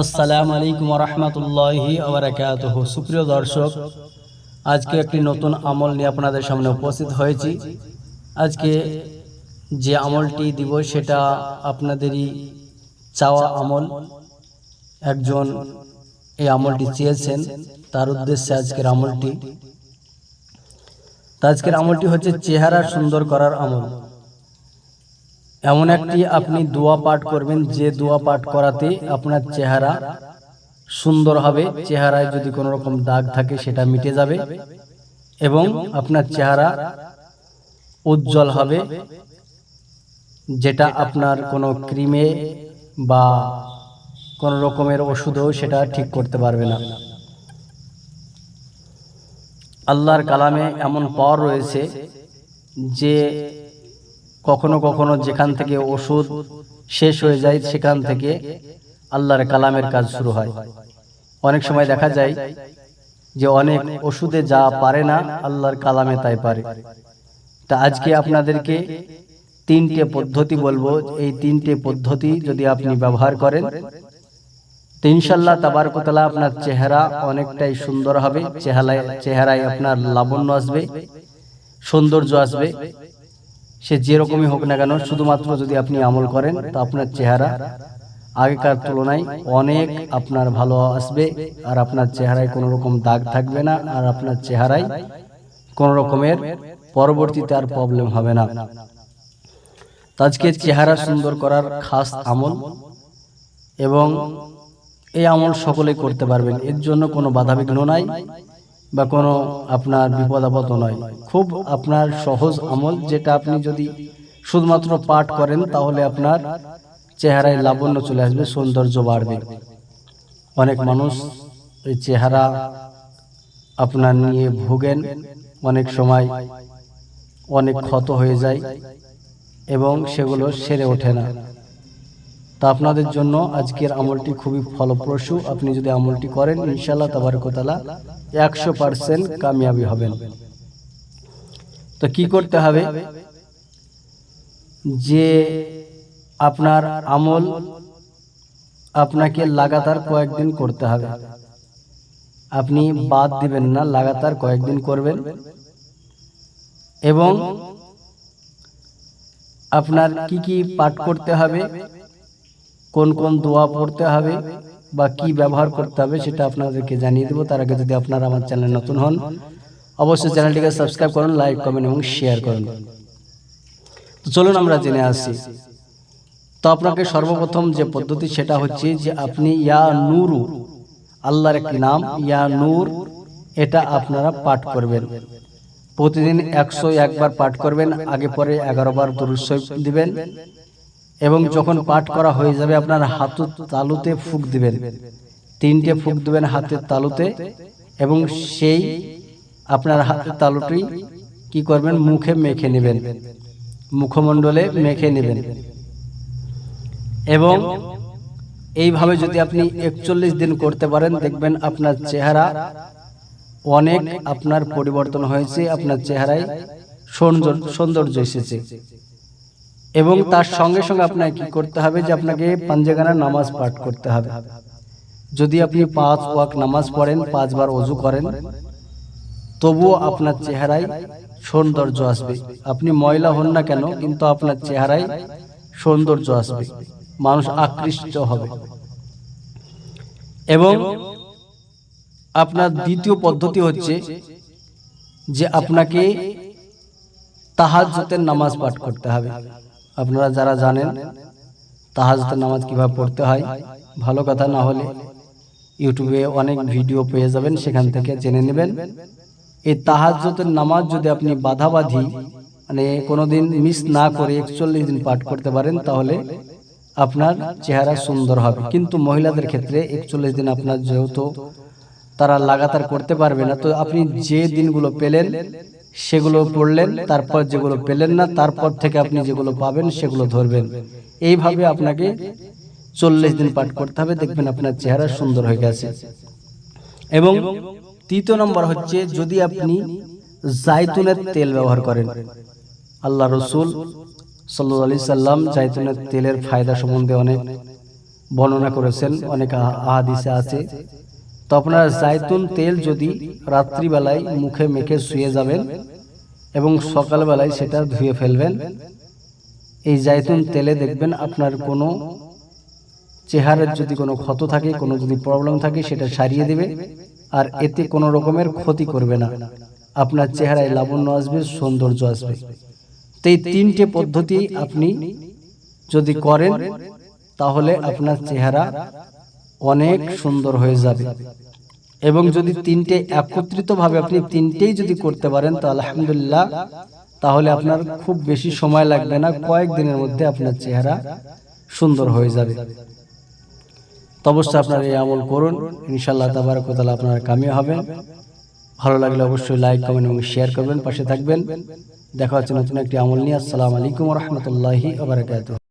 আসসালামু আলাইকুম রহমতুল্লাহি আবরাকাতুহ সুপ্রিয় দর্শক, আজকে একটি নতুন আমল নিয়ে আপনাদের সামনে উপস্থিত হয়েছি। আজকে যে আমলটি দিব সেটা আপনাদেরই চাওয়া আমল। একজন এই আমলটি চেয়েছেন, তার উদ্দেশ্যে আজকের আমলটি। আজকের আমলটি হচ্ছে চেহারা সুন্দর করার আমল। এমন একটি আপনি দোয়া পাঠ করবেন, যে দোয়া পাঠ করাতে আপনার চেহারা সুন্দর হবে, চেহারায় যদি কোনো রকম দাগ থাকে সেটা মিটে যাবে এবং আপনার চেহারা উজ্জ্বল হবে, যেটা আপনার কোনো ক্রিমে বা কোনো রকমের ওষুধও সেটা ঠিক করতে পারবে না। আল্লাহর কালামে এমন পাওয়ার রয়েছে যে কখনো কখনো যেখান থেকে ওষুধ শেষ হয়ে যায়, সেখান থেকে আল্লাহর কালামের কাজ শুরু হয়। অনেক সময় দেখা যায় যে অনেক ওষুধে যা পারে না, আল্লাহর কালামে তাই পারে। তা আজকে আপনাদেরকে তিনটে পদ্ধতি বলব। এই তিনটে পদ্ধতি যদি আপনি ব্যবহার করেন, তো ইনশাল্লাহ তাবারকতলা আপনার চেহারা অনেকটাই সুন্দর হবে। চেহারায় চেহারায় আপনার লাবণ্য আসবে, সৌন্দর্য আসবে। সে যেরকমই হোক না কেন, শুধুমাত্র যদি আপনি আমল করেন, তো আপনার চেহারা। আগেকার তুলনায় অনেক আপনার ভালো আসবে, আর আপনার চেহারায় কোনো রকম দাগ থাকবে না, আর আপনার চেহারায় কোনো রকমের পরবর্তীতে আর প্রবলেম হবে না। আজকে চেহারা সুন্দর করার খাস আমল এবং এই আমল সকলেই করতে পারবেন। এর জন্য কোনো বাধাবিঘ্ন নাই। বা কোনো আপনার বিপদ আপদ নয়। খুব আপনার সহজ আমল যেটা আপনি যদি শুধুমাত্র পাঠ করেন, তাহলে আপনার চেহারায় লাবণ্য চলে আসবে, সৌন্দর্য বাড়বে। অনেক মানুষ এই চেহারা আপনার নিয়ে ভোগেন, অনেক সময় অনেক ক্ষত হয়ে যায় এবং সেগুলো সেরে ওঠে না। তা আপনাদের জন্য আজকের আমলটি খুবই ফলপ্রসূ। আপনি যদি আমলটি করেন ইনশাল্লাহ তাবারকতালা একশো পার্সেন্ট কামিয়াবি হবেন। তো কি করতে হবে? যে আপনার আমল আপনাকে লাগাতার কয়েকদিন করতে হবে। আপনি বাদ দিবেন না, লাগাতার কয়েকদিন করবেন। এবং আপনার কি কি পাঠ করতে হবে? কোন কোন দোয়া পড়তে হবে বা কি ব্যবহার করতে হবে সেটা আপনাদেরকে জানিয়ে দেবো। তার আগে যদি আপনারা আমার চ্যানেল নতুন হন, অবশ্যই চ্যানেলটিকে সাবস্ক্রাইব করুন, লাইক, কমেন্ট এবং শেয়ার করুন। তো চলুন আমরা জেনে আসি। তো আপনাকে সর্বপ্রথম যে পদ্ধতি সেটা হচ্ছে যে আপনি ইয়া নূরু, আল্লাহর একটি নাম, ইয়া নূর, এটা আপনারা পাঠ করবেন। প্রতিদিন একশো একবার পাঠ করবেন, আগে পরে এগারো বার দরুদ দিবেন এবং যখন পাঠ করা হয়ে যাবে আপনার হাত তালুতে ফুক দিবেন। তিনটে ফুক দিবেন হাতের তালুতে এবং সেই আপনার হাতের তালুটি কি করবেন? মুখে মেখে নেবেন। মুখমণ্ডলে মেখে নেবেন। এবং এইভাবে যদি আপনি একচল্লিশ দিন করতে পারেন দেখবেন আপনার চেহারা অনেক আপনার পরিবর্তন হয়েছে আপনার চেহারায় সৌন্দর্য এসেছে। এবং তার সঙ্গে সঙ্গে আপনাকে কি করতে হবে যে আপনাকে পাঞ্জেগানা নামাজ পাঠ করতে হবে। যদি আপনি পাঁচ ওয়াক নামাজ পড়েন পাঁচবার অজু করেন তবুও আপনার চেহারায় সৌন্দর্য আসবে। আপনি ময়লা হন না কেন কিন্তু আপনার চেহারায় সৌন্দর্য আসবে। মানুষ আকৃষ্ট হবে। এবং আপনার দ্বিতীয় পদ্ধতি হচ্ছে যে আপনাকে তাহাজ্জতের নামাজ পাঠ করতে হবে। আপনারা যারা জানেন তাহাজতের নামাজ কীভাবে পড়তে হয়, ভালো কথা না হলে ইউটিউবে অনেক ভিডিও পেয়ে যাবেন, সেখান থেকে জেনে নেবেন। এই তাহাজতের নামাজ যদি আপনি বাধাবাধি মানে কোনোদিন মিস না করে একচল্লিশ দিন পাঠ করতে পারেন, তাহলে আপনার চেহারা সুন্দর হবে। কিন্তু মহিলাদের ক্ষেত্রে একচল্লিশ দিন আপনার যেহেতু তারা লাগাতার করতে পারবে না, তো আপনি যে দিনগুলো পেলেন সেগুলো পড়লেন, তারপর যেগুলো পেলেন না, তারপর থেকে আপনি যেগুলো পাবেন, সেগুলো ধরবেন। এইভাবে আপনাকে চল্লিশ দিন পাঠ করতে হবে, দেখবেন আপনার চেহারা সুন্দর হয়ে গেছে। এবং তৃতীয় নম্বর হচ্ছে, যদি আপনি জাইতুনের তেল ব্যবহার করেন, আল্লাহ রসুল সাল্লি সাল্লাম জাইতুনের তেলের ফায়দা সম্বন্ধে অনেক বর্ণনা করেছেন, অনেক আহ- আহাদিসে আছে। তো আপনার জায়তুন তেল যদি রাত্রিবেলায় মুখে মেখে শুয়ে যাবেন এবং সকালবেলায় সেটা ধুয়ে ফেলবেন, এই জায়তুন তেলে দেখবেন আপনার কোনো চেহারার যদি কোনো ক্ষত থাকে, কোনো যদি প্রবলেম থাকে, সেটা সারিয়ে দেবে আর এতে কোনো রকমের ক্ষতি করবে না। আপনার চেহারায় লাবণ্য আসবে, সৌন্দর্য আসবে। তো এই তিনটে পদ্ধতি আপনি যদি করেন, তাহলে আপনার চেহারা অনেক সুন্দর হয়ে যাবে। এবং যদি তিনটে একত্রিতভাবে আপনি তিনটেই যদি করতে পারেন তো আলহামদুলিল্লাহ, তাহলে আপনার খুব বেশি সময় লাগবে না, কয়েক দিনের মধ্যে আপনার চেহারা সুন্দর হয়ে যাবে। অবশ্যই আপনার এই আমল করুন ইনশাল্লাহ তাবারকতালা আপনার কামিয়ে হবেন ভালো লাগলে অবশ্যই লাইক, কমেন্ট এবং শেয়ার করবেন, পাশে থাকবেন। দেখা হচ্ছে নতুন একটি আমল নিয়ে। আসসালামু আলাইকুম রহমতুল্লাহি আবরকাত